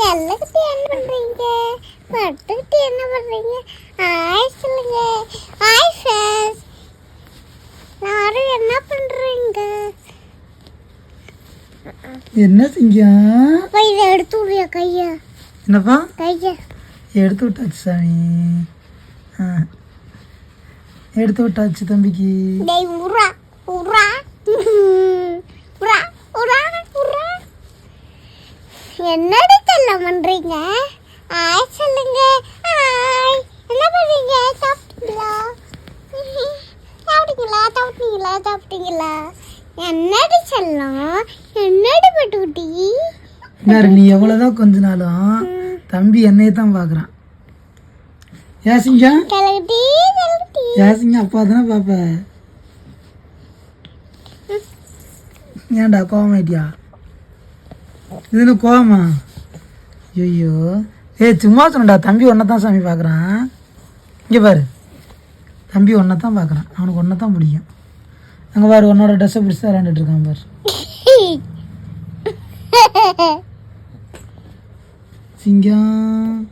செல்லக்கிட்ட என்ன பண்றீங்க? பட்டுக்கிட்ட என்ன பண்றீங்க? ஹாய் சொல்லுங்க. ஹாய் ஃப்ரெண்ட்ஸ் எல்லாரும் என்ன பண்றீங்க? என்ன அப்பா இதை எடுத்து விடுறியா கைய? என்னப்பா? கைய. எடுத்து விட்டாச்சு சாமி. எடுத்து விட்டாச்சு தம்பிக்கு. என்னடி செல்லம் பண்றீங்க? ஹாய் சொல்லுங்க. ஹாய் என்ன பண்றீங்க? சாப்பிட்டீங்களா? சாப்பிட்டீங்களா? சாப்பிட்டீங்களா? சாப்பிட்டீங்களா? என்னடி செல்லம்? என்னடி பட்டுக்குட்டி? நீ எவ்வளோதான் கொஞ்ச நாளும் தம்பி என்னையே தான் பார்க்குறான் ஏன் சிங்கம் அப்பா தானே பார்ப்ப ஏன்டா கோவமாயிட்டியா? இது என்ன கோவமா? ஐயோ ஏய் சும்மா சொன்னடா தம்பி ஒன்றை தான் சாமி பார்க்குறான். இங்கே பாரு. தம்பி ஒன்றை தான் பார்க்குறான். அவனுக்கு ஒன்றை தான் பிடிக்கும். அங்கே பாரு உன்னோட ட்ரெஸ்ஸை பிடிச்சி தான் விளையாண்டுட்டு இருக்கான் பாரு. சிங்கம்.